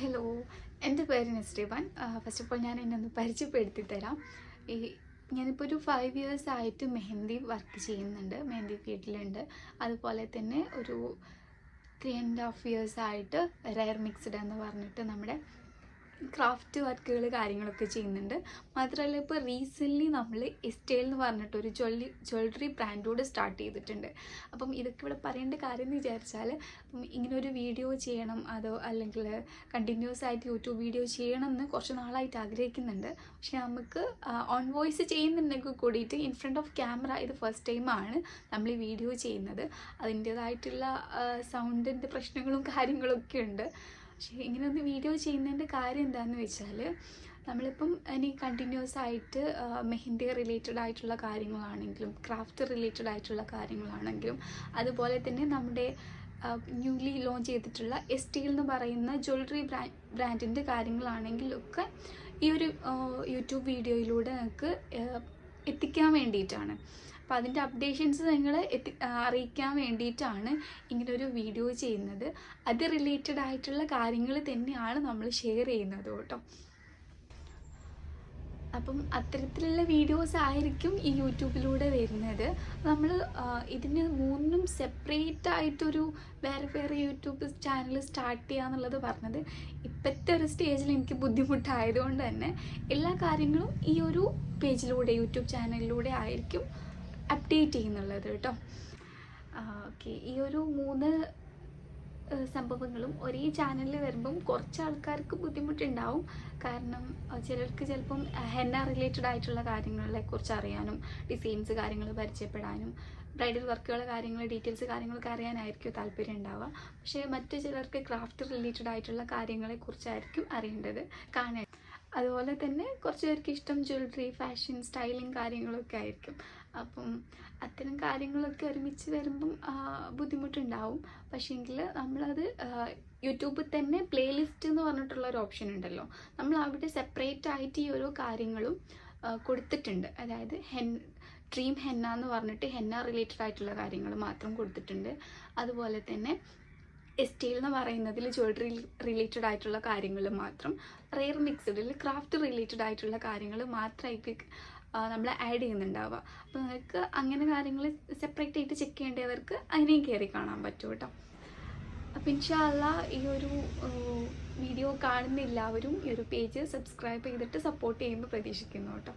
Hello എന്റെ പേര് നസ്രീബാൻ. First of all ഞാൻ എന്നെ ഒന്ന് പരിചയപ്പെടുത്തി തരാം. ഈ ഞാനിപ്പോൾ ഒരു ഫൈവ് ഇയേഴ്സ് ആയിട്ട് മെഹന്തി വർക്ക് ചെയ്യുന്നുണ്ട്. മെഹന്തി ഫീൽഡിലുണ്ട് അതുപോലെ തന്നെ ഒരു ത്രീ ആൻഡ് ഹാഫ് ഇയേഴ്സ് ആയിട്ട് റയർ മിക്സ്ഡ് എന്ന് പറഞ്ഞിട്ട് നമ്മുടെ ക്രാഫ്റ്റ് വർക്കുകൾ കാര്യങ്ങളൊക്കെ ചെയ്യുന്നുണ്ട്. മാത്രമല്ല ഇപ്പോൾ റീസെന്റ്ലി നമ്മൾ എസ്റ്റേൽ എന്ന് പറഞ്ഞിട്ട് ഒരു ജ്വല്ലറി ജ്വല്ലറി ബ്രാൻഡോട് സ്റ്റാർട്ട് ചെയ്തിട്ടുണ്ട്. അപ്പം ഇതൊക്കെ ഇവിടെ പറയേണ്ട കാര്യം എന്ന് വിചാരിച്ചാൽ ഇങ്ങനെ ഒരു വീഡിയോ ചെയ്യണം അതോ അല്ലെങ്കിൽ കണ്ടിന്യൂസ് ആയിട്ട് യൂട്യൂബ് വീഡിയോ ചെയ്യണം എന്ന് കുറച്ച് നാളായിട്ട് ആഗ്രഹിക്കുന്നുണ്ട്. പക്ഷേ നമുക്ക് ഓൺ വോയിസ് ചെയ്യുന്നുണ്ടെങ്കിൽ കൂടിയിട്ട് ഇൻ ഫ്രണ്ട് ഓഫ് ക്യാമറ ഇത് ഫസ്റ്റ് ടൈമാണ് നമ്മൾ ഈ വീഡിയോ ചെയ്യുന്നത്. അതിന്റേതായിട്ടുള്ള സൗണ്ടിന്റെ പ്രശ്നങ്ങളും കാര്യങ്ങളൊക്കെ ഉണ്ട്. പക്ഷേ ഇങ്ങനെ ഒന്ന് വീഡിയോ ചെയ്യുന്നതിന്റെ കാര്യം എന്താണെന്ന് വെച്ചാൽ നമ്മളിപ്പം ഇനി കണ്ടിന്യൂസ് ആയിട്ട് മെഹന്തി റിലേറ്റഡ് ആയിട്ടുള്ള കാര്യങ്ങളാണെങ്കിലും ക്രാഫ്റ്റ് റിലേറ്റഡ് ആയിട്ടുള്ള കാര്യങ്ങളാണെങ്കിലും അതുപോലെ തന്നെ നമ്മുടെ ന്യൂലി ലോഞ്ച് ചെയ്തിട്ടുള്ള എസ് ടി എന്ന് പറയുന്ന ജ്വല്ലറി ബ്രാൻഡ് ബ്രാൻഡിന്റെ കാര്യങ്ങളാണെങ്കിലും ഒക്കെ ഈ ഒരു യൂട്യൂബ് വീഡിയോയിലൂടെ നമുക്ക് എത്തിക്കാൻ വേണ്ടിയിട്ടാണ്. അപ്പോൾ അതിന്റെ അപ്ഡേഷൻസ് നിങ്ങൾ എത്തി അറിയിക്കാൻ വേണ്ടിയിട്ടാണ് ഇങ്ങനെ ഒരു വീഡിയോ ചെയ്യുന്നത്. അത് റിലേറ്റഡ് ആയിട്ടുള്ള കാര്യങ്ങൾ തന്നെയാണ് നമ്മൾ ഷെയർ ചെയ്യുന്നത് കേട്ടോ. അപ്പം അത്തരത്തിലുള്ള വീഡിയോസ് ആയിരിക്കും ഈ യൂട്യൂബിലൂടെ വരുന്നത്. നമ്മൾ ഇതിന് മൂന്നും സെപ്പറേറ്റ് ആയിട്ടൊരു വേറെ വേറെ യൂട്യൂബ് ചാനൽ സ്റ്റാർട്ട് ചെയ്യുക എന്നുള്ളത് പറഞ്ഞത് ഇപ്പോഴത്തെ ഒരു സ്റ്റേജിൽ എനിക്ക് ബുദ്ധിമുട്ടായതുകൊണ്ട് തന്നെ എല്ലാ കാര്യങ്ങളും ഈ ഒരു പേജിലൂടെ യൂട്യൂബ് ചാനലിലൂടെ ആയിരിക്കും അപ്ഡേറ്റ് ചെയ്യുന്നുള്ളത് കേട്ടോ. ഓക്കെ ഈ ഒരു മൂന്ന് സംഭവങ്ങളും ഒരേ ചാനലിൽ വരുമ്പം കുറച്ച് ആൾക്കാർക്ക് ബുദ്ധിമുട്ടുണ്ടാവും. കാരണം ചിലർക്ക് ചിലപ്പം ഹെന്ന റിലേറ്റഡ് ആയിട്ടുള്ള കാര്യങ്ങളെ കുറിച്ച് അറിയാനും ഡിസൈൻസ് കാര്യങ്ങൾ പരിചയപ്പെടാനും ബ്രൈഡൽ വർക്കുകൾ കാര്യങ്ങൾ ഡീറ്റെയിൽസ് കാര്യങ്ങളൊക്കെ അറിയാനായിരിക്കും താല്പര്യം ഉണ്ടാവുക. പക്ഷേ മറ്റു ചിലർക്ക് ക്രാഫ്റ്റ് റിലേറ്റഡ് ആയിട്ടുള്ള കാര്യങ്ങളെ കുറിച്ചായിരിക്കും അറിയേണ്ടത് കാണാൻ. അതുപോലെ തന്നെ കുറച്ച് പേർക്ക് ഇഷ്ടം ജ്വല്ലറി ഫാഷൻ സ്റ്റൈലിങ് കാര്യങ്ങളൊക്കെ ആയിരിക്കും. അപ്പം അത്തരം കാര്യങ്ങളൊക്കെ ഒരുമിച്ച് വരുമ്പം ബുദ്ധിമുട്ടുണ്ടാവും. പക്ഷേങ്കിൽ നമ്മളത് യൂട്യൂബിൽ തന്നെ പ്ലേലിസ്റ്റ് എന്ന് പറഞ്ഞിട്ടുള്ള ഒരു ഓപ്ഷൻ ഉണ്ടല്ലോ. നമ്മൾ അവിടെ സെപ്പറേറ്റ് ആയിട്ട് ഈ ഓരോ കാര്യങ്ങളും കൊടുത്തിട്ടുണ്ട്. അതായത് ഹെൻ ഡ്രീം ഹെന്ന എന്ന് പറഞ്ഞിട്ട് ഹെന്ന റിലേറ്റഡ് ആയിട്ടുള്ള കാര്യങ്ങൾ മാത്രം കൊടുത്തിട്ടുണ്ട്. അതുപോലെ തന്നെ എസ്റ്റേൽ എന്ന് പറയുന്നതിൽ ജ്വല്ലറി റിലേറ്റഡ് ആയിട്ടുള്ള കാര്യങ്ങൾ മാത്രം റെയർ മിക്സഡിൽ ക്രാഫ്റ്റ് റിലേറ്റഡ് ആയിട്ടുള്ള കാര്യങ്ങൾ മാത്രമായിട്ട് നമ്മൾ ആഡ് ചെയ്യുന്നുണ്ടാവുക. അപ്പോൾ നിങ്ങൾക്ക് അങ്ങനെ കാര്യങ്ങൾ സെപ്പറേറ്റ് ആയിട്ട് ചെക്ക് ചെയ്യേണ്ടവർക്ക് അതിനെയും കയറി കാണാൻ പറ്റും കേട്ടോ. അപ്പം ഇൻഷാല്ല ഈ ഒരു വീഡിയോ കാണുന്ന എല്ലാവരും ഈ ഒരു പേജ് സബ്സ്ക്രൈബ് ചെയ്തിട്ട് സപ്പോർട്ട് ചെയ്യുമ്പോൾ പ്രതീക്ഷിക്കുന്നു കേട്ടോ.